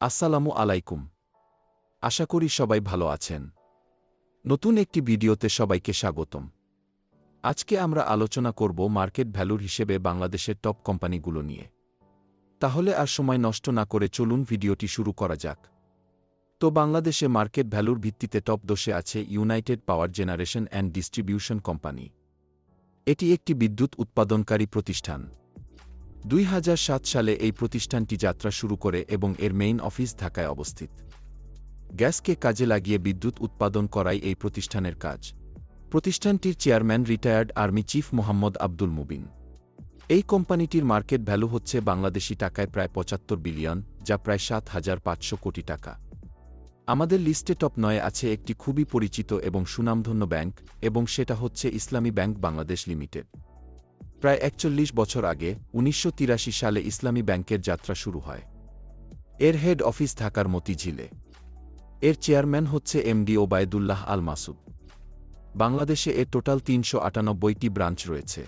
আসসালামু আলাইকুম। আশা করি সবাই ভালো আছেন। নতুন একটি ভিডিওতে সবাইকে স্বাগতম। আজকে আমরা আলোচনা করব মার্কেট ভ্যালুর হিসেবে বাংলাদেশের টপ কোম্পানিগুলো নিয়ে। তাহলে আর সময় নষ্ট না করে চলুন ভিডিওটি শুরু করা যাক। তো বাংলাদেশে মার্কেট ভ্যালুর ভিত্তিতে টপ দোষে আছে United Power Generation and Distribution Company. এটি একটি বিদ্যুৎ উৎপাদনকারী প্রতিষ্ঠান। দুই হাজার সাত সালে এই প্রতিষ্ঠানটি যাত্রা শুরু করে এবং এর মেইন অফিস ঢাকায় অবস্থিত। গ্যাসকে কাজে লাগিয়ে বিদ্যুৎ উৎপাদন করাই এই প্রতিষ্ঠানের কাজ। প্রতিষ্ঠানটির chairman retired army chief Mohammad Abdul Mubin. এই কোম্পানিটির মার্কেট ভ্যালু হচ্ছে বাংলাদেশি টাকায় প্রায় পঁচাত্তর বিলিয়ন যা প্রায় সাত হাজার পাঁচশো কোটি টাকা। আমাদের লিস্টে টপ নয় আছে একটি খুবই পরিচিত এবং সুনামধন্য ব্যাংক এবং সেটা হচ্ছে ইসলামী ব্যাংক বাংলাদেশ লিমিটেড। প্রায় একচল্লিশ বছর আগে, উনিশশো তিরাশি সালে ইসলামী ব্যাংকের যাত্রা শুরু হয়। এর হেড অফিস ঢাকার মতিঝিলে। এর চেয়ারম্যান হচ্ছে এমডি ওবায়দুল্লাহ আল মাসুদ বাংলাদেশে এর টোটাল তিনশো আটানব্বইটি ব্রাঞ্চ রয়েছে।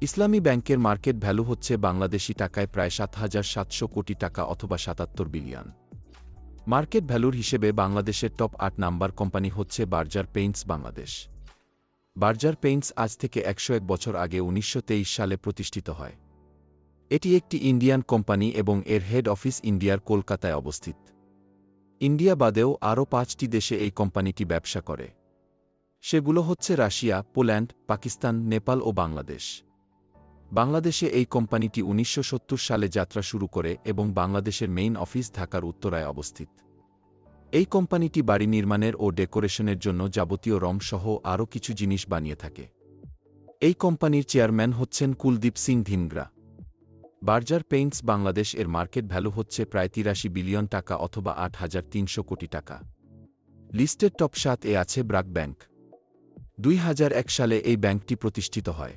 ইসলামী ব্যাংকের মার্কেট ভ্যালু হচ্ছে বাংলাদেশি টাকায় প্রায় সাত হাজার সাতশো কোটি টাকা অথবা সাতাত্তর বিলিয়ন। মার্কেট ভ্যালুর হিসেবে বাংলাদেশের টপ আট নাম্বার কোম্পানি হচ্ছে Berger Paints Bangladesh. Berger Paints আজ থেকে একশো এক বছর আগে উনিশশো তেইশ সালে প্রতিষ্ঠিত হয়। এটি একটি ইন্ডিয়ান কোম্পানি এবং এর হেড অফিস ইন্ডিয়ার কলকাতায় অবস্থিত। ইন্ডিয়া বাদেও আরও পাঁচটি দেশে এই কোম্পানিটি ব্যবসা করে। সেগুলো হচ্ছে রাশিয়া, পোল্যান্ড, পাকিস্তান, নেপাল ও বাংলাদেশ। বাংলাদেশে এই কোম্পানিটি উনিশশো সত্তর সালে যাত্রা শুরু করে এবং বাংলাদেশের মেইন অফিস ঢাকার উত্তরায় অবস্থিত। এই কোম্পানিটি বাড়ি নির্মাণের ও ডেকোরেশনের জন্য যাবতীয় রং সহ আরও কিছু জিনিস বানিয়ে থাকে। এই কোম্পানির চেয়ারম্যান হচ্ছেন কুলদীপ সিং ধিনগ্রা। বার্জার পেইন্টস বাংলাদেশ এর মার্কেট ভ্যালু হচ্ছে প্রায় তিরাশি বিলিয়ন টাকা অথবা আট হাজার তিনশো কোটি টাকা। লিস্টের টপ সাত এ আছে ব্রাক ব্যাংক। দুই এক সালে এই ব্যাংকটি প্রতিষ্ঠিত হয়।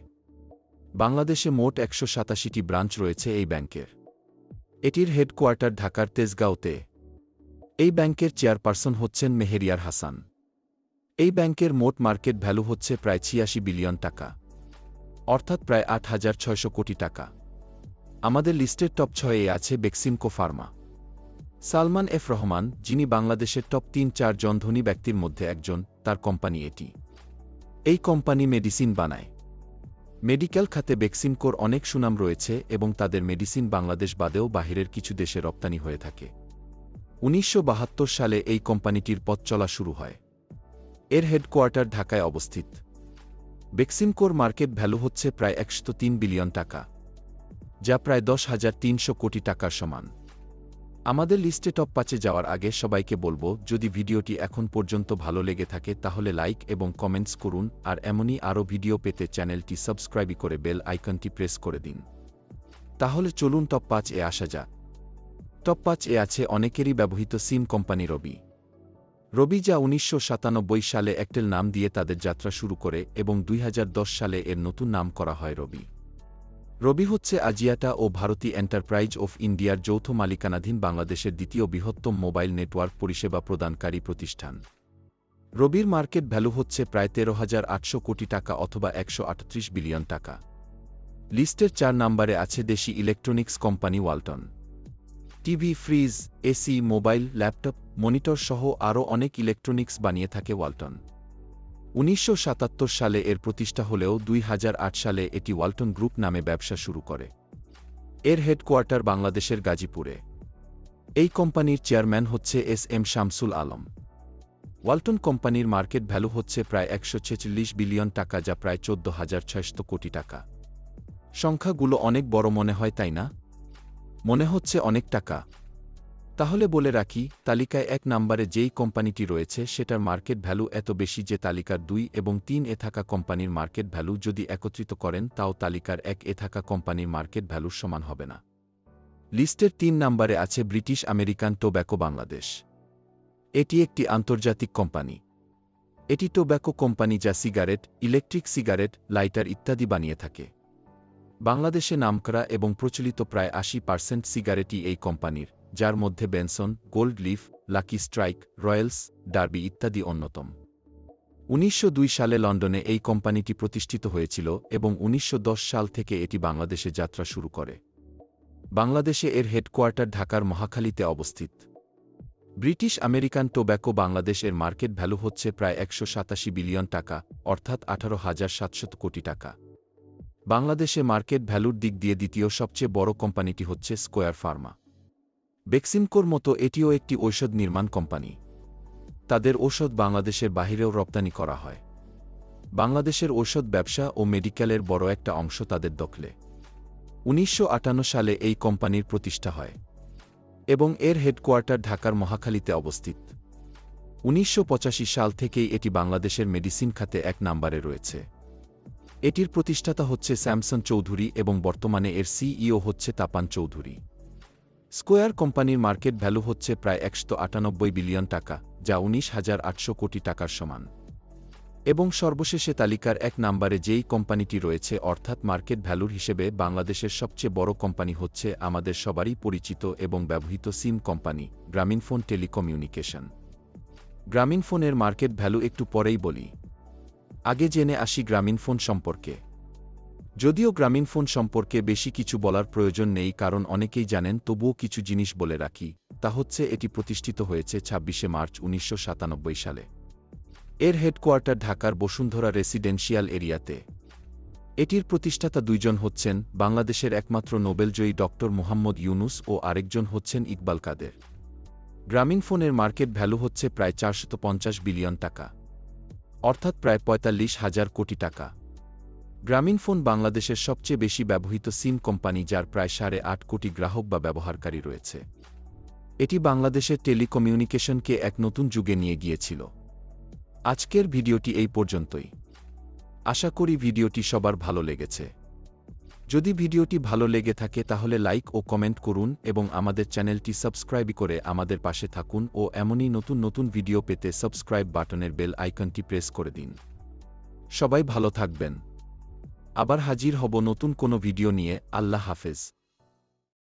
বাংলাদেশে মোট একশো সাতাশিটি ব্রাঞ্চ রয়েছে এই ব্যাংকের। এটির হেডকোয়ার্টার ঢাকার তেজগাঁওতে। এই ব্যাংকের চেয়ারপারসন হচ্ছেন মেহেরিয়ার হাসান। এই ব্যাংকের মোট মার্কেট ভ্যালু হচ্ছে প্রায় ছিয়াশি বিলিয়ন টাকা, অর্থাৎ প্রায় আট হাজার ছয়শো কোটি টাকা। আমাদের লিস্টের টপ ছয়ে আছে বেক্সিমকো ফার্মা। সালমান এফ রহমান, যিনি বাংলাদেশের টপ তিন চার জন ধনী ব্যক্তির মধ্যে একজন, তার কোম্পানি এটি। এই কোম্পানি মেডিসিন বানায়। মেডিকেল খাতে বেক্সিমকোর অনেক সুনাম রয়েছে এবং তাদের মেডিসিন বাংলাদেশ বাদেও বাহিরের কিছু দেশে রপ্তানি হয়ে থাকে। উনিশশো বাহাত্তর সালে এই কোম্পানিটির পথ চলা শুরু হয়। এর হেডকোয়ার্টার ঢাকায় অবস্থিত। বেক্সিমকোর মার্কেট ভ্যালু হচ্ছে প্রায় একশো তিন বিলিয়ন টাকা, যা প্রায় দশ হাজার তিনশো কোটি টাকার সমান। আমাদের লিস্টে টপ পাঁচে যাওয়ার আগে সবাইকে বলব, যদি ভিডিওটি এখন পর্যন্ত ভালো লেগে থাকে, তাহলে লাইক এবং কমেন্টস করুন, আর এমনই আরও ভিডিও পেতে চ্যানেলটি সাবস্ক্রাইব করে বেল আইকনটি প্রেস করে দিন। তাহলে চলুন টপ পাঁচ এ আসা যাক। টপ পাঁচ এ আছে অনেকেরই ব্যবহৃত সিম কোম্পানি রবি। রবি যা উনিশশো সাতানব্বই সালে একটেল নাম দিয়ে তাদের যাত্রা শুরু করে এবং দুই হাজার দশ সালে এর নতুন নাম করা হয় রবি। রবি হচ্ছে আজিয়াটা ও ভারতী এন্টারপ্রাইজ অফ ইন্ডিয়ার যৌথ মালিকানাধীন বাংলাদেশের দ্বিতীয় বৃহত্তম মোবাইল নেটওয়ার্ক পরিষেবা প্রদানকারী প্রতিষ্ঠান। রবির মার্কেট ভ্যালু হচ্ছে প্রায় তেরো হাজার আটশো কোটি টাকা অথবা একশো আটত্রিশ বিলিয়ন টাকা। লিস্টের চার নম্বরে আছে দেশি electronics company Walton. TV, fridge, AC, mobile, laptop, monitor সহ আরও অনেক ইলেকট্রনিক্স বানিয়ে থাকে ওয়ালটন। উনিশশো সাতাত্তর সালে এর প্রতিষ্ঠা হলেও দুই হাজার আট সালে এটি ওয়ালটন গ্রুপ নামে ব্যবসা শুরু করে। এর হেডকোয়ার্টার বাংলাদেশের গাজীপুরে। এই কোম্পানির চেয়ারম্যান হচ্ছে S M Shamsul Alam. Walton কোম্পানির মার্কেট ভ্যালু হচ্ছে প্রায় একশো ছেচল্লিশ বিলিয়ন টাকা, যা প্রায় চোদ্দ হাজার কোটি টাকা। সংখ্যাগুলো অনেক বড় মনে হয়, তাই না? মনে হচ্ছে অনেক টাকা। তাহলে বলে রাখি, তালিকায় এক নম্বরে যেই কোম্পানিটি রয়েছে সেটার মার্কেট ভ্যালু এত বেশি যে তালিকার দুই এবং তিন এ থাকা কোম্পানির মার্কেট ভ্যালু যদি একত্রিত করেন, তাও তালিকার এক এ থাকা কোম্পানির মার্কেট ভ্যালুর সমান হবে না। লিস্টের তিন নম্বরে আছে ব্রিটিশ আমেরিকান টোব্যাকো বাংলাদেশ। এটি একটি আন্তর্জাতিক কোম্পানি। এটি টোব্যাকো কোম্পানি যা সিগারেট, ইলেকট্রিক সিগারেট, লাইটার ইত্যাদি বানিয়ে থাকে। বাংলাদেশে নামকরা এবং প্রচলিত প্রায় আশি পার্সেন্ট সিগারেটই এই কোম্পানির, যার মধ্যে Benson, Gold Leaf, Lucky Strike, Royals, Derby ইত্যাদি অন্যতম। উনিশশো দুই সালে লন্ডনে এই কোম্পানিটি প্রতিষ্ঠিত হয়েছিল এবং উনিশশো দশ সাল থেকে এটি বাংলাদেশে যাত্রা শুরু করে। বাংলাদেশে এর হেডকোয়ার্টার ঢাকার মহাখালীতে অবস্থিত। ব্রিটিশ আমেরিকান টোব্যাকো বাংলাদেশ এর মার্কেট ভ্যালু হচ্ছে প্রায় একশো সাতাশি বিলিয়ন টাকা, অর্থাৎ আঠারো হাজার সাতশত কোটি টাকা। বাংলাদেশে মার্কেট ভ্যালুর দিক দিয়ে দ্বিতীয় সবচেয়ে বড় কোম্পানিটি হচ্ছে স্কোয়ার ফার্মা। বেক্সিমকোর মতো এটিও একটি ঔষধ নির্মাণ কোম্পানি। তাদের ঔষধ বাংলাদেশের বাহিরেও রপ্তানি করা হয়। বাংলাদেশের ঔষধ ব্যবসা ও মেডিকেলের বড় একটা অংশ তাদের দখলে। উনিশশো আটান্ন সালে এই কোম্পানির প্রতিষ্ঠা হয় এবং এর হেডকোয়ার্টার ঢাকার মহাখালীতে অবস্থিত। উনিশশো পঁচাশি সাল থেকেই এটি বাংলাদেশের মেডিসিন খাতে এক নম্বরে রয়েছে। এটির প্রতিষ্ঠাতা হচ্ছে স্যামসন চৌধুরী এবং বর্তমানে এর সিইও হচ্ছে Tapan Chowdhury. Square company market value হচ্ছে প্রায় একশো আটানব্বই বিলিয়ন টাকা, যা উনিশ হাজার আটশো কোটি টাকার সমান। এবং সর্বশেষে তালিকার এক নম্বরে যেই কোম্পানিটি রয়েছে, অর্থাৎ মার্কেট ভ্যালুর হিসেবে বাংলাদেশের সবচেয়ে বড় কোম্পানি হচ্ছে আমাদের সবারই পরিচিত এবং ব্যবহৃত সিম কোম্পানি গ্রামীণফোন টেলিকমিউনিকেশন। গ্রামীণফোনের মার্কেট ভ্যালু একটু পরেই বলি। আগে জেনে আসি গ্রামীণফোন সম্পর্কে। যদিও গ্রামীণফোন সম্পর্কে বেশি কিছু বলার প্রয়োজন নেই কারণ অনেকেই জানেন তবুও কিছু জিনিস বলে রাখি, তা হচ্ছে এটি প্রতিষ্ঠিত হয়েছে ছাব্বিশে মার্চ উনিশশো সাতানব্বই সালে। এর হেডকোয়ার্টার ঢাকার বসুন্ধরা রেসিডেন্সিয়াল এরিয়াতে। এটির প্রতিষ্ঠাতা দুইজন হচ্ছেন বাংলাদেশের একমাত্র নোবেলজয়ী ডক্টর মোহাম্মদ ইউনুস ও আরেকজন হচ্ছেন ইকবাল কাদের। গ্রামীণফোনের মার্কেট ভ্যালু হচ্ছে প্রায় চারশত বিলিয়ন টাকা। অর্থাৎ প্রায় পঁয়তাল্লিশ হাজার কোটি টাকা। গ্রামীণফোন বাংলাদেশের সবচেয়ে বেশি ব্যবহৃত সিম কোম্পানি যার প্রায় সাড়ে আট কোটি গ্রাহক বা ব্যবহারকারী রয়েছে। এটি বাংলাদেশের টেলিকমিউনিকেশনকে এক নতুন যুগে নিয়ে গিয়েছিল। আজকের ভিডিওটি এই পর্যন্তই। আশা করি ভিডিওটি সবার ভালো লেগেছে। যদি ভিডিওটি ভালো লেগে থাকে তাহলে লাইক ও কমেন্ট করুন এবং আমাদের চ্যানেলটি সাবস্ক্রাইব করে আমাদের পাশে থাকুন ও এমনই নতুন নতুন ভিডিও পেতে সাবস্ক্রাইব বাটনের বেল আইকনটি প্রেস করে দিন। সবাই ভালো থাকবেন। আবার হাজির হব নতুন কোনো ভিডিও নিয়ে। আল্লাহ হাফেজ।